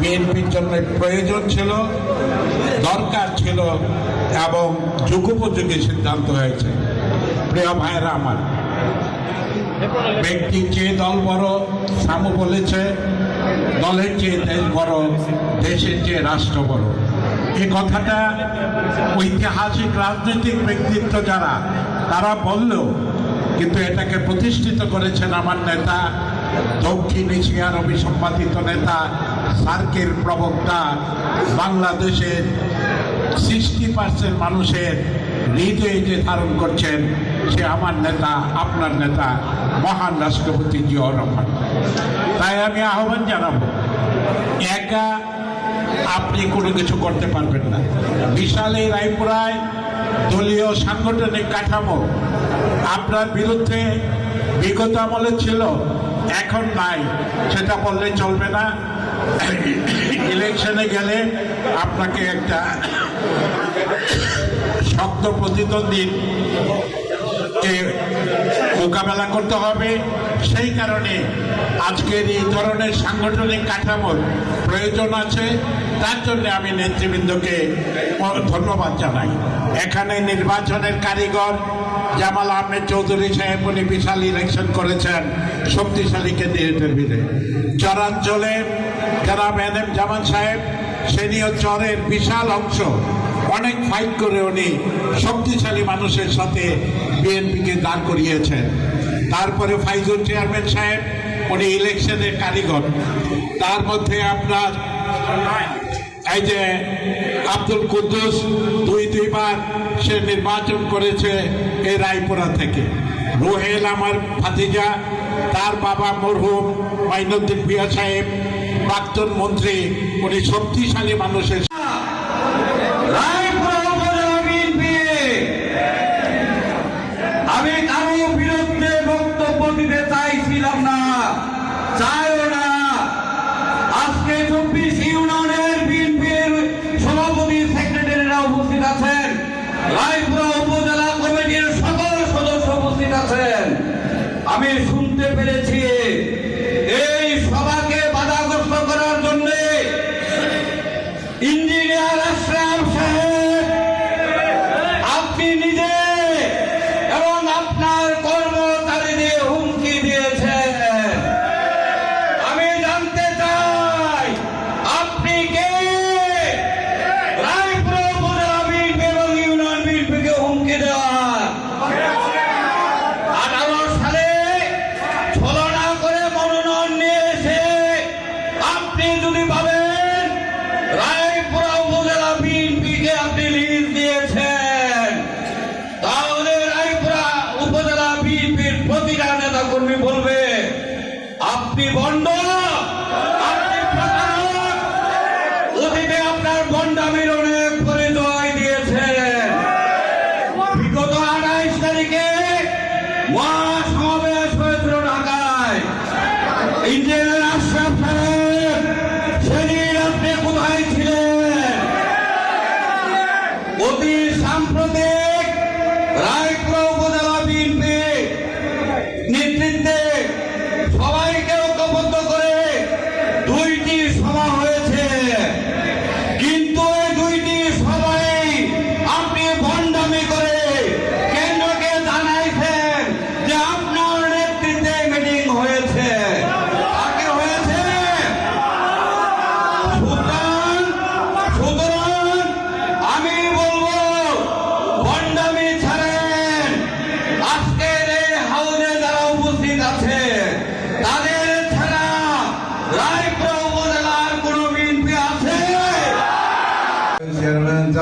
বিএনপির জন্য প্রয়োজন ছিল, দরকার ছিল এবং যুগোপযোগী সিদ্ধান্ত হয়েছে। প্রিয় ভাইয়েরা আমার ব্যক্তির চেয়ে দল বড়, সামু বলেছে, দলের চেয়ে দেশ বড়, দেশের চেয়ে রাষ্ট্র বড়। এই কথাটা ঐতিহাসিক রাজনৈতিক ব্যক্তিত্ব যারা, তারা বললেও কিন্তু এটাকে প্রতিষ্ঠিত করেছেন আমার নেতা, দক্ষিণ এশিয়ার অবিসম্পাদিত নেতা সার্কের প্রবক্তা, বাংলাদেশের সিক্সটি পার্সেন্ট মানুষের হৃদয়ে যে ধারণ করছেন, সে আমার নেতা, আপনার নেতা, মহান রাষ্ট্রপতি জিয়াউর রহমান। তাই আমি আহ্বান জানাব, একা আপনি কোনো কিছু করতে পারবেন না। বিশাল এই রায়পুরায় দলীয় সাংগঠনিক কাঠামো আপনার বিরুদ্ধে বিগত আমলে ছিল, এখন নাই, সেটা বললে চলবে না। ইলেকশনে গেলে আপনাকে একটা শক্ত প্রতিদ্বন্দ্বী কে মোকাবেলা করতে হবে। সেই কারণে আজকের এই ধরনের সাংগঠনিক কাঠামোর প্রয়োজন আছে। তার জন্য আমি নেতৃবৃন্দকে ধন্যবাদ জানাই। এখানে নির্বাচনের কারিগর জামাল আহমেদ চৌধুরী সাহেব উনি বিশাল ইলেকশন করেছেন, শক্তিশালী ক্যান্ডিডেটের ভিড়ে। চরাঞ্চলে যারা ম্যাডাম জামান সাহেব সেনীয় চরের বিশাল অংশ। অনেক ফাইট করে উনি শক্তিশালী মানুষের সাথে বিএনপিকে দাঁড় করিয়েছেন। তারপরে ফাইজুল চেয়ারম্যান সাহেব, উনি ইলেকশনের কারিগর। তার মধ্যে আপনার এই যে আব্দুল কুদ্দুস দুই দুইবার সে নির্বাচন করেছে এই রায়পুরা থেকে। রোহেল আমার ভাতিজা, তার বাবা মরহুম, মাইনুদ্দিন পিয়া সাহেব, প্রাক্তন মন্ত্রী, উনি শক্তিশালী মানুষের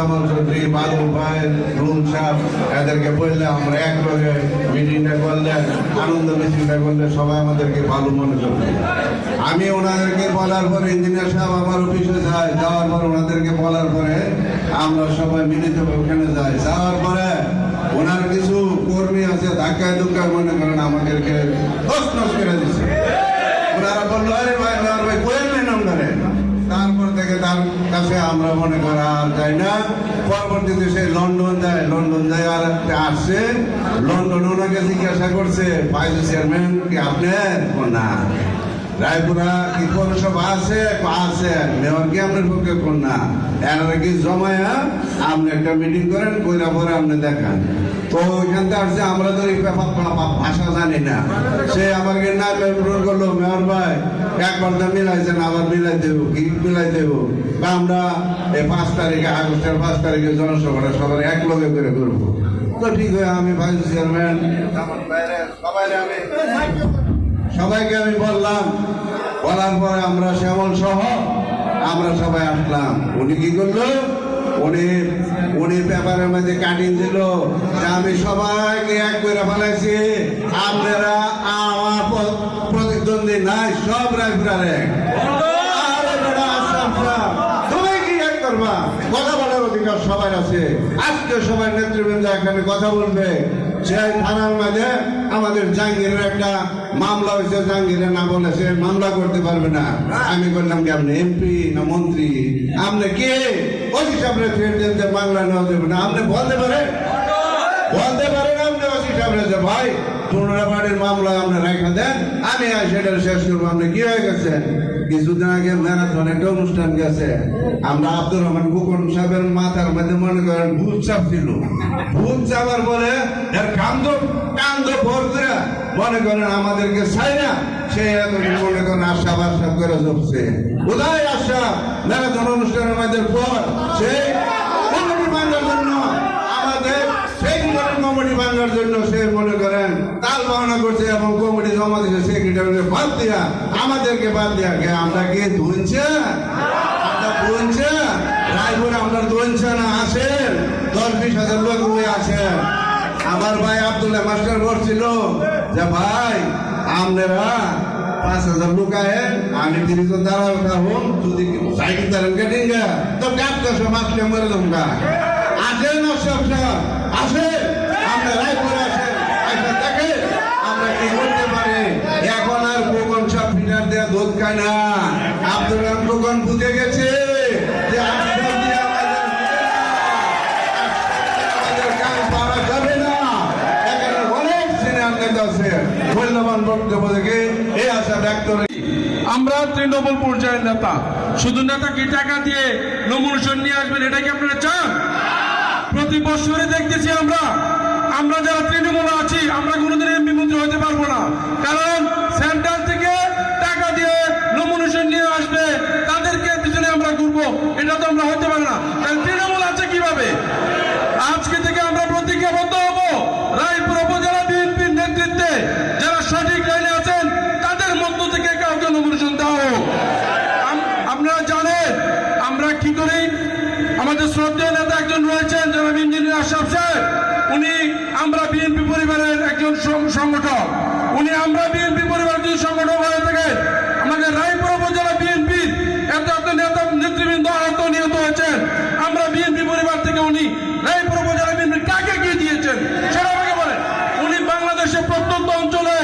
জামাল চৌধুরী বাদল ভাই রুম সাহেব এদেরকে বললে আমরা এক লগে মিটিংটা করলে, আনন্দ মিছিলটা করলে সবাই আমাদেরকে ভালো মনে করবে। আমি ওনাদেরকে বলার পরে ইঞ্জিনিয়ার সাহেব আমার অফিসে যায়, যাওয়ার পর ওনাদেরকে বলার পরে আমরা সবাই মিলিত ওখানে যাই। যাওয়ার পরে ওনার কিছু কর্মী আছে, ধাক্কায় ধুক্কায় মনে করেন আমাদেরকে দশ করে দিচ্ছে ওনারা বলল, আরে ভাই ভাই কোয়েলেন আপনারে তারপর থেকে তার কাছে আমরা মনে করা আর যাই না। পরবর্তীতে সে লন্ডন যায় লন্ডন যায় আর আসছে লন্ডন ওনাকে জিজ্ঞাসা করছে ভাইস চেয়ারম্যান কি আপনার? না রায়পুরা কি পৌরসভা আছে? আছে। মেয়র কি আপনার পক্ষে কোন না এনারা কি জমায়া? আপনি একটা মিটিং করেন, কইরা পরে আপনি দেখান। তো ওইখান থেকে আসছে, আমরা তো এই ভাষা জানি না। সে আমাকে না মেয়র করল, মেয়র ভাই, একবার তো মিলাইছেন, আবার মিলাই দেবো, কি মিলাই দেবো? বা আমরা এই পাঁচ তারিখে, আগস্টের পাঁচ তারিখে জনসভাটা সবার এক লগে করে করব। তো ঠিক হয়ে আমি ভাইস চেয়ারম্যান, আমার বাইরে সবাই আমি সবাইকে আমি বললাম, বলার পরে আমরা শ্যামল সহ আমরা সবাই আসলাম। উনি কি করল? উনি উনি পেপারের মধ্যে কাটিং দিল যে আমি সবাইকে এক করে ফেলাইছি, আপনারা আমার প্রতিদ্বন্দ্বী নাই, সব কি এক কথা বলার অধিকার সবার আছে। আজকে সবাই নেতৃবৃন্দ এখানে কথা বলবে। সেই থানার মাঝে আমাদের জাহাঙ্গীরের একটা মামলা হয়েছে, জাহাঙ্গীরের না বলে সে মামলা করতে পারবে না। আমি বললাম কি, আপনি এমপি না মন্ত্রী? আপনি কে? ওই হিসাবে ফের দেন যে মামলা নেওয়া দেবে না। আপনি বলতে পারেন? বলতে পারেন আপনি ওসি সাহেব যে, ভাই পনেরো বাড়ির মামলা আপনি রেখা দেন। আমি সেটা শেষ করব। আপনি কি হয়ে গেছেন? কিছুদিন আগে ম্যারাথন একটা অনুষ্ঠান গেছে। আমরা আব্দুর রহমান গোকন সাহেবের মাথার মধ্যে মনে করেন ভূত চাপ ছিল ভূত চাপার পরে এর কান্দ কান্দ ভর করে মনে করেন আমাদেরকে চাই না, সে এতদিন মনে করেন আশা বাসা করে জপছে কোথায় আশা ম্যারাথন অনুষ্ঠানের মধ্যে পর সে কমিটি ভাঙার জন্য সে মনে করেন তাল বাহানা করছে এবং কমিটি জমা দিচ্ছে সেক্রেটারিকে বাদ দিয়া? আমাদেরকে বাদ দিয়া কে? আমরা কি ধুনছে আমরা ধুনছে রায়পুরে আমরা ধুনছে না আসেন দশ বিশ হাজার লোক হয়ে আসেন আমার ভাই আব্দুল্লাহ মাস্টার বলছিল যে, ভাই, আপনারা পাঁচ হাজার লোক আহে আমি থাকুন যদি সাইকেল দাঁড়ান কেটেন গা তো কাজ করছ মাসলে মরে তোমরা আসেন না সব সব আসেন। আমরা রায়পুরে আসেন আইসা দেখে আমরা কি করতে পারি এখন আর কোকন সব ফিটার দেওয়া দুধ খায় না আব্দুল রাম কোকন বুঝে গেছে যে আশ্রম দিয়ে আমাদের আমাদের কাজ পাওয়া যাবে না এখানে অনেক সিনিয়র নেতা আছে মূল্যবান বক্তব্য থেকে এই আশা ব্যক্ত রেখে আমরা তৃণমূল পর্যায়ের নেতা। শুধু নেতা কি টাকা দিয়ে নমুনেশন নিয়ে আসবেন, এটা কি আপনারা চান? প্রতি বছরে দেখতেছি আমরা। আমরা যারা তৃণমূল আছি, আমরা কোনোদিন এমপি মন্ত্রী হতে পারব না। কারণ সেন্ট্রাল থেকে টাকা দিয়ে নমুনেশন নিয়ে আসবে তাদেরকে পিছনে আমরা ঘুরবো এটা তো আমরা হতে পারি না কারণ তৃণমূল আছে কীভাবে আজকে থেকে আমরা প্রতিজ্ঞাবদ্ধ হব রায়পুর উপজেলা বিএনপির নেতৃত্বে যারা সঠিক লাইনে আছেন তাদের মধ্য থেকে কাউকে নমিনেশন দেওয়া হোক আম- আপনারা জানেন আমরা কি করি আমাদের শ্রদ্ধেয় নেতা একজন রয়েছেন জনাব ইঞ্জিনিয়ার আশরাফ সাহেব উনি আমরা বিএনপি পরিবারের একজন সং- সংগঠক উনি আমরা বিএনপি পরিবারের যদি সংগঠক হয়ে থাকে আমাদের রায়পুর উপজেলা বিএনপির এত এত নেতা নেতৃবৃন্দ আহত নিহত হয়েছেন আমরা বিএনপি পরিবার থেকে উনি রায়পুর উপজেলা বিএনপি কাকে কি দিয়েছেন সেটা আমাকে বলেন উনি বাংলাদেশের প্রত্যন্ত অঞ্চলে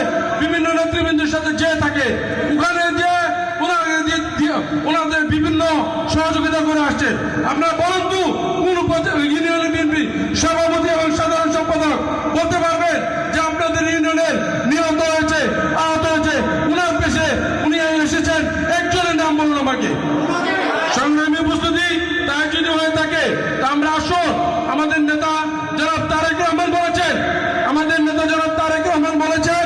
বিভিন্ন নেতৃবৃন্দের সাথে যেয়ে থাকে ওখানে যে ওনাদের দিয়ে- দিয়ে- ওনাদের বিভিন্ন সহযোগিতা করে আসছেন আপনারা বলুন তো কোন উপজে- ইউনিয়ন বিএনপি সভাপতি এবং সাধারণ সম্পাদক বলতে পারবেন যে আপনাদের ইউনিয়নের নিহত হয়েছে আহত হয়েছে উনার পেশে উনি এসেছেন একজনের নাম বলুন আমাকে সংগ্রামী উপস্থিতি তাই যদি হয়ে থাকে তা আমরা আসুন আমাদের নেতা জনাব তারেক রহমান বলেছেন আমাদের নেতা জনাব তারেক রহমান বলেছেন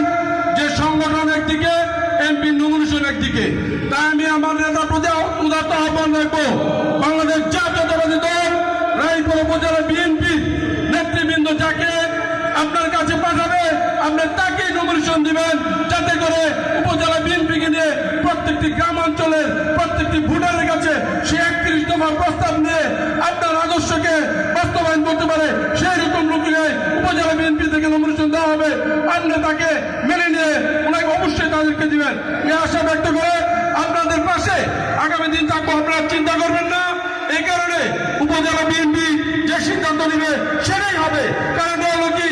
যে সংগঠন একদিকে এমপি নমিনেশন একদিকে তাই আমি আমার নেতার প্রতি উদাত্ত আহ্বান রাখব বাংলাদেশ জাতীয়তাবাদী দল রায়পুর উপজেলা বিএনপি নেতৃবৃন্দ যাকে আপনার কাছে পাঠাবে আপনি তাকেই নমিনেশন দিবেন যাতে করে উপজেলা বিএনপিকে নিয়ে প্রত্যেকটি গ্রামাঞ্চলের প্রত্যেকটি ভোটারের কাছে সে একত্রিশ দফা প্রস্তাব নিয়ে আপনার আদর্শকে বাস্তবায়ন করতে পারে সেই রকম লোককে উপজেলা বিএনপি থেকে নমিনেশন দেওয়া হবে আপনি তাকে মেনে নিয়ে ওনাকে অবশ্যই তাদেরকে দিবেন। এই আশা ব্যক্ত করে আপনাদের পাশে আগামী দিন থাকব। আপনারা চিন্তা করবেন না। এই কারণে উপজেলা বিএনপি যে সিদ্ধান্ত নেবে সেটাই হবে। কারণ হলো কি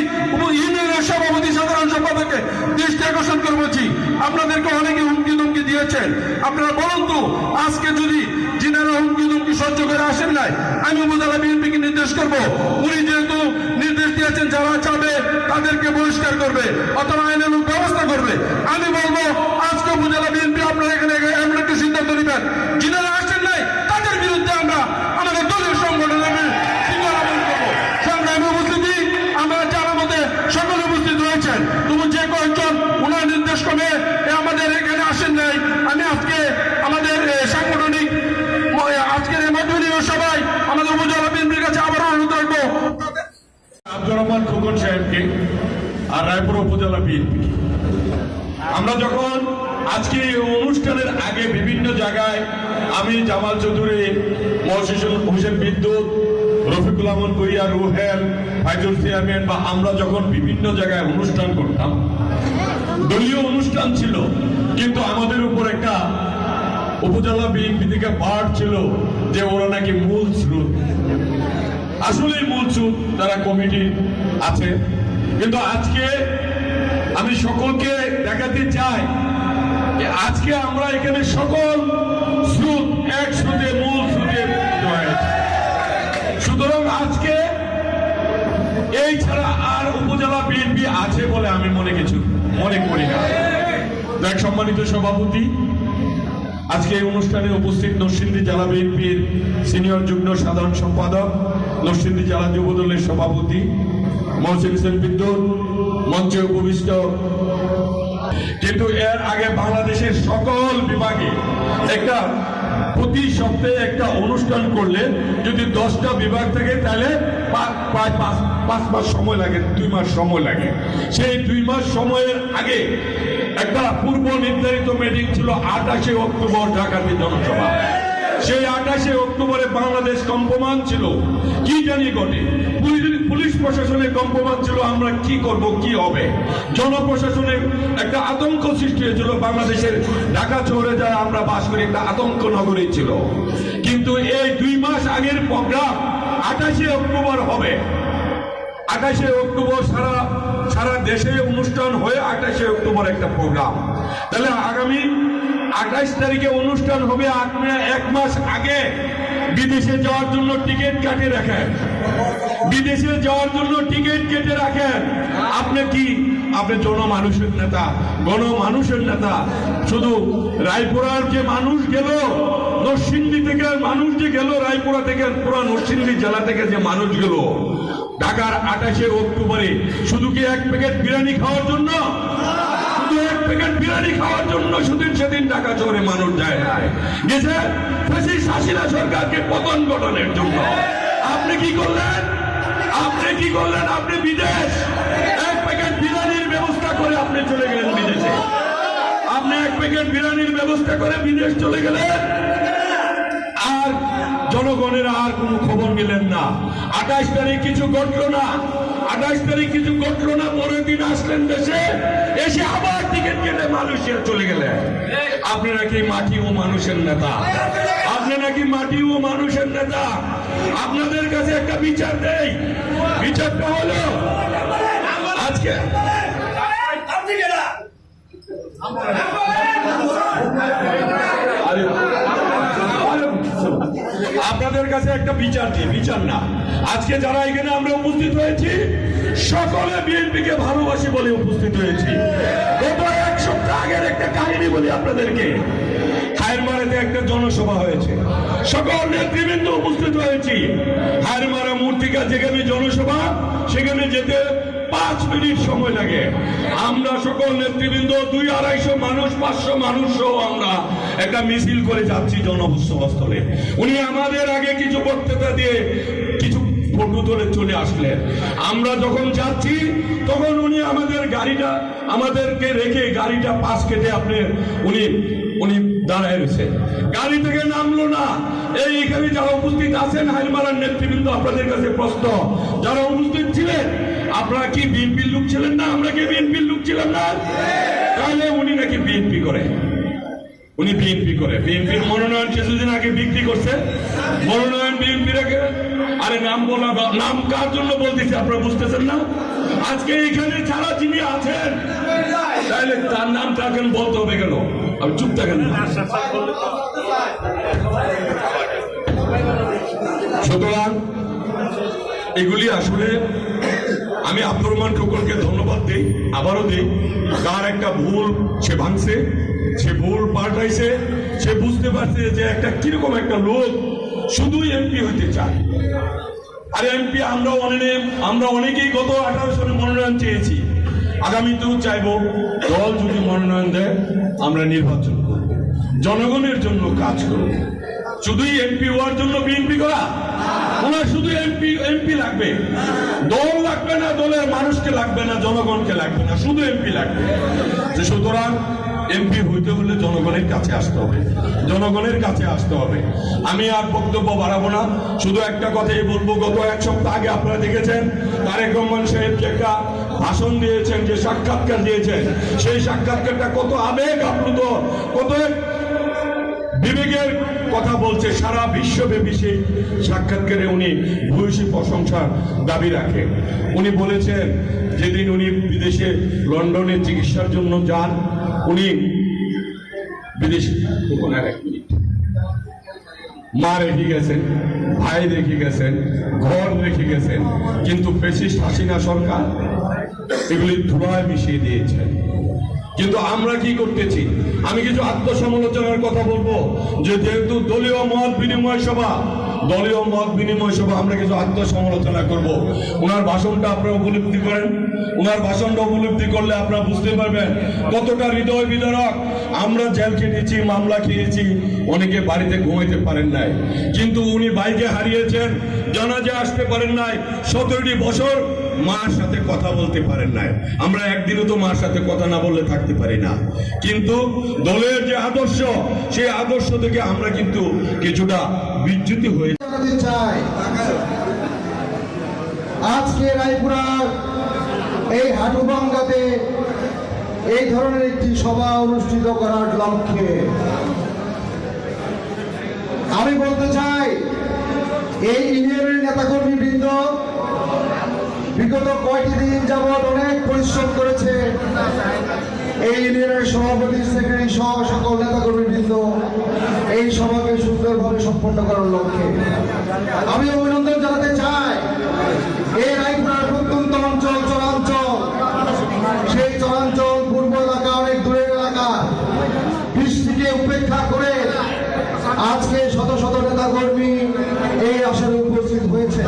ইউনিয়নের সভাপতি, সাধারণ সম্পাদককে দৃষ্টি আকর্ষণ করে বলছি, আপনাদেরকে অনেকে হুমকি ধুমকি দিয়েছেন। আপনারা বলুন তো, আজকে যদি যিনারা হুমকি ধুমকি সহ্য করে আসেন নাই, আমি উপজেলা বিএনপিকে নির্দেশ করব, উনি যেহেতু দিয়েছেন যারা চাবে তাদেরকে বহিষ্কার করবে। অথবা আইনানুগ ব্যবস্থা করবে আমি বলব আজকে উপজেলা বিএনপি আপনারা আমাদের উপজেলা বিএনপির কাছে আবারও অনুরোধ রাখব আব্দুর রহমান খোকন সাহেবকে আর রায়পুর উপজেলা বিএনপি আমরা যখন আজকে এই অনুষ্ঠানের আগে বিভিন্ন জায়গায় আমি জামাল চৌধুরী, মহসিন হোসেন বিদ্যুৎ, রফিকুল আহমদ ভুইয়া রুহেল, ফাইজুল চেয়ারম্যান বা আমরা যখন বিভিন্ন জায়গায় অনুষ্ঠান করতাম, দলীয় অনুষ্ঠান ছিল, কিন্তু আমাদের উপর একটা উপজেলা বিএনপি থেকে পাঠ ছিল যে ওরা নাকি মূল স্রোত। আসলে মূল সুদ তারা কমিটি আছে, কিন্তু আজকে আমি সকলকে দেখাতে চাই যে আজকে আমরা এখানে সকল সুদ এক সুদে মূল হয়েছে। সুতরাং আজকে এই ছাড়া আর উপজেলা বিএনপি আছে বলে আমি মনে কিছু মনে করি না দেখ, সম্মানিত সভাপতি, আজকে এই অনুষ্ঠানে উপস্থিত নরসিংদী জেলা বিএনপির সিনিয়র যুগ্ম সাধারণ সম্পাদক, নরসিংদী জেলা যুবদলের সভাপতি, মহসিন হোসেন বিদ্যুৎ, মঞ্চে উপবিষ্ট কিন্তু এর আগে বাংলাদেশের সকল বিভাগে একটা প্রতি সপ্তাহে একটা অনুষ্ঠান করলে যদি দশটা বিভাগ থাকে, তাহলে পাঁচ মাস সময় লাগে, দুই মাস সময় লাগে। সেই দুই মাস সময়ের আগে একটা পূর্ব নির্ধারিত মিটিং ছিল আঠাশে অক্টোবর ঢাকাতে জনসভা। সেই আঠাশে অক্টোবরে বাংলাদেশ কম্পমান ছিল। কি জানি ঘটে? পুলিশ- পুলিশ প্রশাসনে কম্পমান ছিল, আমরা কি করব, কি হবে? জনপ্রশাসনে একটা আতঙ্ক সৃষ্টি হয়েছিল, বাংলাদেশের ঢাকা শহরে যারা আমরা বাস করি, একটা আতঙ্ক নগরী ছিল। কিন্তু এই দুই মাস আগের প্রোগ্রাম আঠাশে অক্টোবর হবে। আঠাশে অক্টোবর সারা সারা দেশে অনুষ্ঠান হয়ে আঠাশে অক্টোবর একটা প্রোগ্রাম। তাহলে আগামী আঠাশ তারিখে অনুষ্ঠান হবে আপনি এক মাস আগে বিদেশে যাওয়ার জন্য টিকিট কাটে রাখেন। বিদেশে যাওয়ার জন্য টিকিট কেটে রাখেন। আপনি কি? আপনি জনমানুষের নেতা গণমানুষের নেতা। শুধু রায়পুরার যে মানুষ গেল, নরসিংদী থেকে মানুষ যে গেল, রায়পুরা থেকে পুরা নরসিংদী জেলা থেকে যে মানুষ গেল। ঢাকার আঠাশে অক্টোবরে শুধু কি এক প্যাকেট বিরিয়ানি খাওয়ার জন্য? শুধু এক প্যাকেট বিরিয়ানি খাওয়ার জন্য সেদিন সেদিন ঢাকা শহরে মানুষ যায় গেছে হাসিনা সরকারকে পতন গঠনের জন্য। আপনি কি করলেন? আপনি কি করলেন? আপনি বিদেশ। এক প্যাকেট বিরিয়ানির ব্যবস্থা করে আপনি চলে গেলেন বিদেশে। আপনি এক প্যাকেট বিরিয়ানির ব্যবস্থা করে বিদেশ চলে গেলেন। আর জনগণের আর কোনো খবর নিলেন না। আঠাশ তারিখ কিছু ঘটলো না। আঠাশ তারিখ কিছু ঘটলো না। পরের দিন আসলেন দেশে। এসে আবার টিকিট কেটে মালয়েশিয়া চলে গেলেন। আপনি নাকি মাটি ও মানুষের নেতা। আপনি নাকি মাটি ও মানুষের নেতা। আপনাদের কাছে একটা বিচার দেই। বিচারটা হলো, আজকে আপনাদের কাছে একটা বিচার দিই, বিচার না। আজকে যারা এখানে আমরা উপস্থিত হয়েছি, সকলে বিএনপি কে ভালোবাসি বলে উপস্থিত হয়েছি। গত এক সপ্তাহ আগের একটা কাহিনী বলি আপনাদেরকে। হায়রমারাতে একটা জনসভা হয়েছে। সকল নেতৃবৃন্দ উপস্থিত হয়েছি। হায়রমারা মূর্তিকা যেখানে জনসভা, সেখানে যেতে পাঁচ মিনিট সময় লাগে। আমরা সকল নেতৃবৃন্দ, দুই আড়াইশো মানুষ, পাঁচশো মানুষ সহ আমরা একটা মিছিল করে যাচ্ছি জনসভাস্থলে উনি আমাদের আগে কিছু বক্তৃতা দিয়ে কিছু ফটো তুলে চলে আসলেন। আমরা যখন যাচ্ছি, তখন উনি আমাদের গাড়িটা, আমাদেরকে রেখে গাড়িটা পাশ কেটে আপনি, উনি উনি দাঁড়ায় রয়েছে। গাড়ি থেকে নামলো না। এই এখানে যারা উপস্থিত আছেন নেতৃবৃন্দ, আপনাদের কাছে প্রশ্ন। যারা উপস্থিত ছিলেন, আপনারা কি বিএনপির লোক ছিলেন না? আমরা কি বিএনপির লোক ছিলাম না? তাহলে উনি নাকি বিএনপি করে। উনি বিএনপি করে। বিএনপির মনোনয়ন কিছুদিন আগে বিক্রি করছে। মনোনয়ন আরে নাম বলা নাম কার জন্য বলতেছে আপনারা বুঝতেছেন না? আজকে এখানে যারা যিনি আছেন, তাহলে তার নামটা এখন বলতে হবে কেন? আমি চুপ থাকেন সুতরাং এগুলি আসলে আমি আব্দুর রহমান খোকনকে ধন্যবাদ দিই, আবারও দিই। তার একটা ভুল, সে ভাঙছে, সে ভুল পাল্টাইছে, সে বুঝতে পারছে যে একটা কীরকম একটা লোক শুধু এমপি হইতে চায়। আর এমপি আমরা অনেকে, আমরা অনেকেই গত আঠারো সালে মনোনয়ন চেয়েছি। আগামীতেও চাইব, দল যদি মনোনয়ন দেয় আমরা নির্বাচন করব। জনগণের জন্য কাজ করব। শুধুই এমপি হওয়ার জন্য বিএনপি করা? ওনার শুধু এমপি এমপি লাগবে। দল লাগবে না, দলের মানুষকে লাগবে না, জনগণকে লাগবে না, শুধু এমপি লাগবে। যে সুতরাং এমপি হইতে হলে জনগণের কাছে আসতে হবে। জনগণের কাছে আসতে হবে। আমি আর বক্তব্য বাড়াবো না। শুধু একটা কথাই বলব, গত এক সপ্তাহ আগে আপনারা দেখেছেন, তারেক রহমান সাহেব যে একটা ভাষণ দিয়েছেন, যে সাক্ষাৎকার দিয়েছেন, সেই সাক্ষাৎকারটা কত আবেগ আপ্লুত, কত বিবেকের কথা বলছে, সারা বিশ্বব্যাপী সেই সাক্ষাৎকারে উনি ভূয়সী প্রশংসার দাবি রাখেন উনি বলেছেন, যেদিন উনি বিদেশে লন্ডনে চিকিৎসার জন্য যান, উনি বিদেশে। মা রেখে গেছেন, ভাই রেখে গেছেন, ঘর রেখে গেছেন, কিন্তু ফেসিস্ট হাসিনা সরকার এগুলি ধুলায় মিশিয়ে দিয়েছেন কিন্তু আমরা কি করতেছি? আমি কিছু আত্মসমালোচনার কথা বলব। যে যেহেতু দলীয় মত বিনিময় সভা, দলীয় মত বিনিময় সভা আমরা কিছু আত্মসমালোচনা করব। ওনার ভাষণটা আপনারা উপলব্ধি করেন? ওনার ভাষণটা উপলব্ধি করলে আপনারা বুঝতে পারবেন কতটা হৃদয় বিদারক। আমরা জেল খেটেছি, মামলা খেয়েছি, অনেকে বাড়িতে ঘুমাইতে পারেন নাই। কিন্তু উনি বাইকে হারিয়েছেন, জানাজা আসতে পারেন নাই। সতেরোটি বছর মার সাথে কথা বলতে পারেন নাই। আমরা একদিনও তো মার সাথে কথা না বললে থাকতে পারি না। কিন্তু দলের যে আদর্শ, সেই আদর্শ থেকে আমরা কিন্তু কিছুটা বিচ্যুতি হয়ে আজকে রায়পুরার এই হাটুবাঙ্গাতে এই ধরনের একটি সভা অনুষ্ঠিত করার লক্ষ্যে আমি বলতে চাই, এই ইউনিয়নের নেতাকর্মী বিগত কয়টি দিন যাবৎ অনেক পরিশ্রম করেছে। এই ইউনিয়নের সভাপতি সেক্রেটারি সহ সকল নেতাকর্মী বৃন্দ এই সভাকে সুন্দরভাবে সম্পন্ন করার লক্ষ্যে। আমি অভিনন্দন জানাতে চাই এই রায়পুরার প্রত্যন্ত অঞ্চল, চরাঞ্চল। সেই চরাঞ্চল পূর্ব এলাকা, অনেক দূরের এলাকা। বৃষ্টিকে উপেক্ষা করে আজকে শত শত নেতা কর্মী এই আসরে উপস্থিত হয়েছে।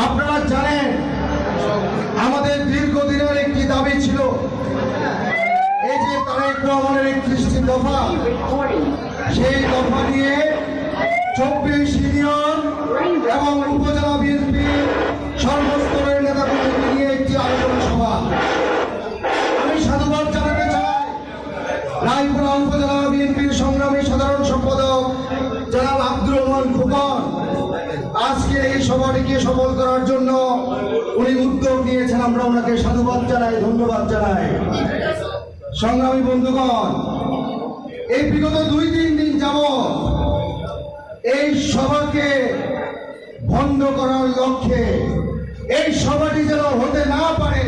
আপনারা জানেন, আমাদের দীর্ঘদিনের একটি দাবি ছিল, এই যে তারেক রহমানের একত্রিশটি দফা, সেই দফা নিয়ে চব্বিশ ইউনিয়ন এবং উপজেলা আমরা ওনাকে সাধুবাদ জানাই, ধন্যবাদ জানাই। সংগ্রামী বন্ধুগণ, এই বিগত দুই তিন দিন যাব এই সভাকে বন্ধ করার লক্ষ্যে, এই সভাটি যেন হতে না পারে,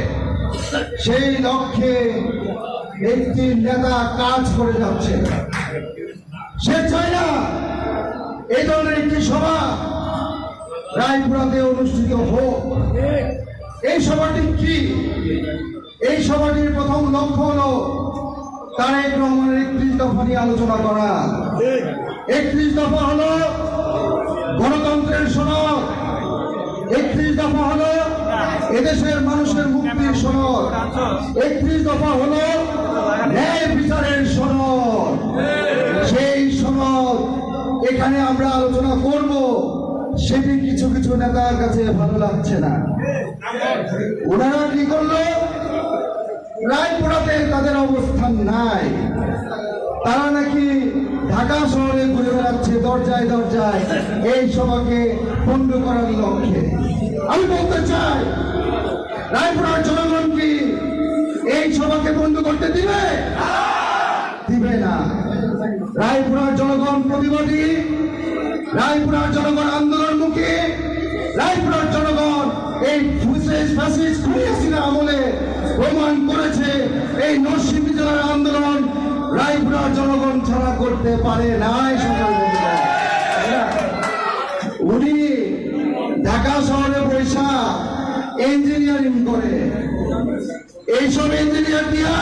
সেই লক্ষ্যে একটি নেতা কাজ করে যাচ্ছে। সে চায় না এই ধরনের একটি সভা রায়পুরাতে অনুষ্ঠিত হোক। এই সভাটি কি? এই সভাটির প্রথম লক্ষ্য হলো তারেক রহমানের একত্রিশ দফা নিয়ে আলোচনা করা। একত্রিশ দফা হলো গণতন্ত্রের সনদ। একত্রিশ দফা হলো এদেশের মানুষের মুক্তির সনদ। একত্রিশ দফা হলো ন্যায় বিচারের সনদ। সেই সনদ এখানে আমরা আলোচনা করব, সেটি কিছু কিছু নেতার কাছে ভালো লাগছে না। ওনারা কি করল? রায়পুরাতে তাদের অবস্থান নাই। তারা নাকি ঢাকা শহরে ঘুরে বেড়াচ্ছে, দরজায় দরজায়। এই সভাকে বন্ধ করার লক্ষ্যে। আমি বলতে চাই, রায়পুরার জনগণ কি এই সভাকে বন্ধ করতে দিবে? দিবে না। রায়পুরার জনগণ প্রতিবাদী, রায়পুরার জনগণ আন্দোলনমুখী ফুসেস ফ্যাসিস খুলিয়াসিনা আমলে প্রমাণ করেছে, এই নরসিংদী জেলার আন্দোলন রায়পুরার জনগণ ছাড়া করতে পারে নাই উনি ঢাকা শহরে বৈশা ইঞ্জিনিয়ারিং করে। এইসব ইঞ্জিনিয়ার দিয়া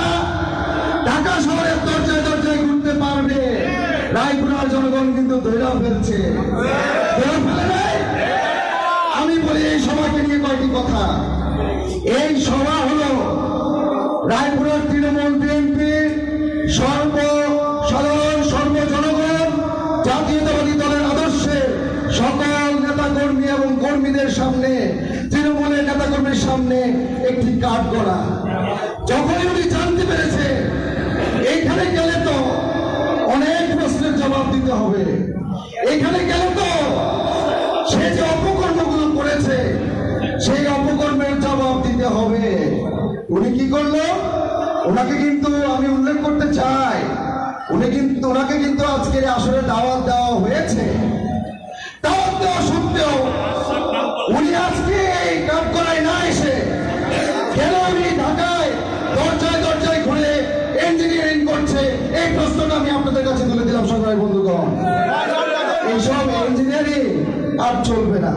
ঢাকা শহরের দরজায় দরজায় ঘুরতে পারবে। রায়পুরার জনগণ কিন্তু ধৈর্য ফেলছে? আমি বলি এই সভাকে নিয়ে কয়েকটি কথা। এই সভা হল রায়পুরের তৃণমূল বিএনপি সর্ব সাধারণ সর্বজনগণ জাতীয়তাবাদী দলের আদর্শে সকল নেতাকর্মী এবং কর্মীদের সামনে, তৃণমূলের নেতাকর্মীর সামনে একটি কাঠ করা যখনই উনি জানতে পেরেছে, এইখানে গেলে তো অনেক প্রশ্নের জবাব দিতে হবে। উনি কি করল? ওনাকে কিন্তু আমি উল্লেখ করতে চাই। উনি কিন্তু ওনাকে কিন্তু আজকে আসলে দাওয়াত দেওয়া হয়েছে। দাওয়াত দেওয়া সত্ত্বেও উনি আজকে এই কাজ করায় না এসে কেন উনি ঢাকায় দরজায় দরজায় ঘুরে ইঞ্জিনিয়ারিং করছে? এই প্রশ্নটা আমি আপনাদের কাছে তুলে দিলাম সরকারি বন্ধুগণ। এইসব ইঞ্জিনিয়ারিং আর চলবে না।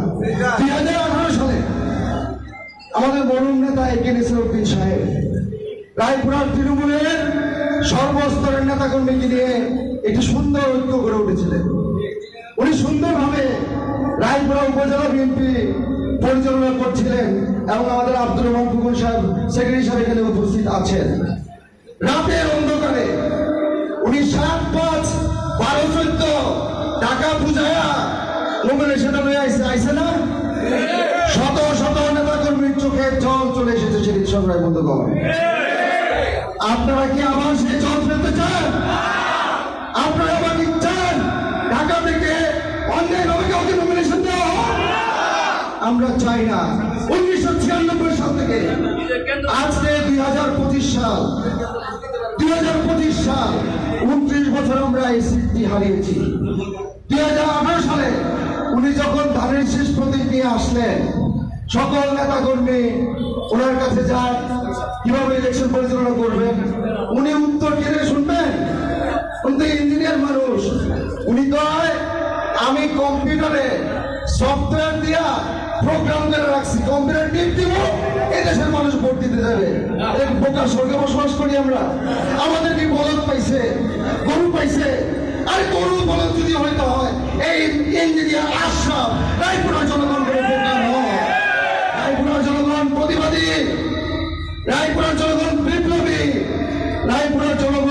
দুই হাজার আঠারো সালে আমাদের মরুম নেতা একে নিসরুদ্দিন সাহেব, রায়পুরার তৃণমূলের সর্বস্তরের নেতাকর্মীকে নিয়ে একটি সুন্দর ঐক্য গড়ে উঠেছিলেন। উনি সুন্দরভাবে রায়পুরা উপজেলা বিএনপি পরিচালনা করছিলেন এবং আমাদের আব্দুর রহমান ফুকুন সাহেব, সেক্রেটারি সাহেব এখানে উপস্থিত আছেন। রাতের অন্ধকারে উনি সাত পাঁচ বারো চোদ্দ টাকা বুঝায়া নমিনেশনটা লয়ে আইসে আইসে না? শত নেতা কর্মীর জল চলে এসেছে সেদিন সরকার বন্ধুগণ। আপনারা কি আবার সেই জল ফেলতে চান? আপনারা আবার চান? ঢাকা থেকে অন্যায় ভাবে কাউকে নমিনেশন দেওয়া আমরা চাই না। উনিশশো ছিয়ানব্বই সাল থেকে আজকে দুই হাজার পঁচিশ সাল দুই হাজার পঁচিশ সাল উনত্রিশ বছর আমরা এই সিটটি হারিয়েছি। দুই হাজার আঠারো সালে উনি যখন ধানের শেষ আসলেন সকল নেতা কর্মী ওনার কাছে যান কীভাবে ইলেকশন পরিচালনা করবেন? উনি উত্তর কেড়ে শুনবেন? উনি তো ইঞ্জিনিয়ার মানুষ। উনি কয়, আমি কম্পিউটারে সফটওয়্যার দিয়া প্রোগ্রাম করে রাখছি। কম্পিউটার টিপ দিব, এই দেশের মানুষ ভোট দিতে যাবে। বোকা স্বর্গে বসবাস করি আমরা। আমাদের কি বলদ পাইছে? গরু পাইছে? আর গরু বলদ যদি হয়তো হয়। এই ইঞ্জিনিয়ার আশরাফ, রায়পুরা জনগণ প্রতিবাদী রায়পুরার জনগণ বিপ্লবী রায়পুরা জনগণ